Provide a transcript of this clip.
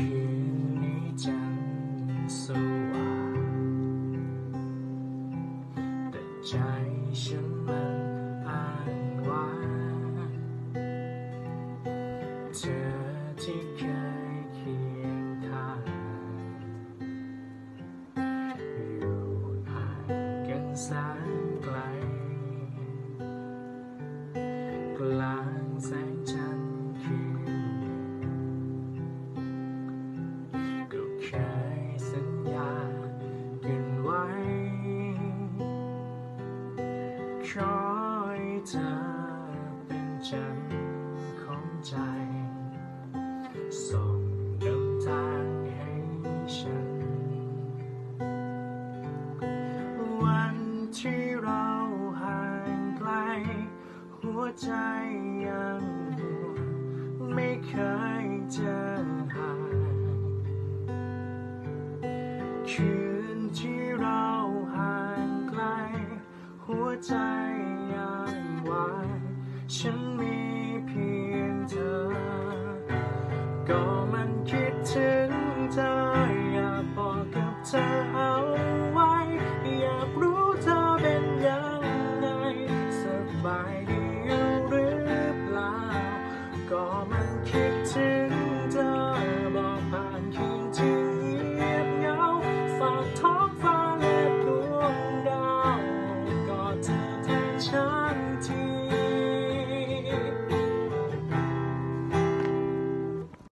คืนนี้จันทร์สว่างแต่ใจฉันมันอ้างว้างเธอที่เคยเคียงข้างอยู่ห่างกันสนไขอให้เธอเป็นจันทร์ของใจ ส่งนำทางให้ฉัน วันที่เราห่างไกล หัวใจยังห่วงไม่เคยเจอห่างคืนที่เราห่างไกล หัวใจ ฉันมีเพียงเธอ ก็มันคิดถึงเธอ อยากบอกกับเธอเอาไว้ อยากรู้เธอเป็นยังไงสบายดีหรือเปล่า ก็มันคิดถึง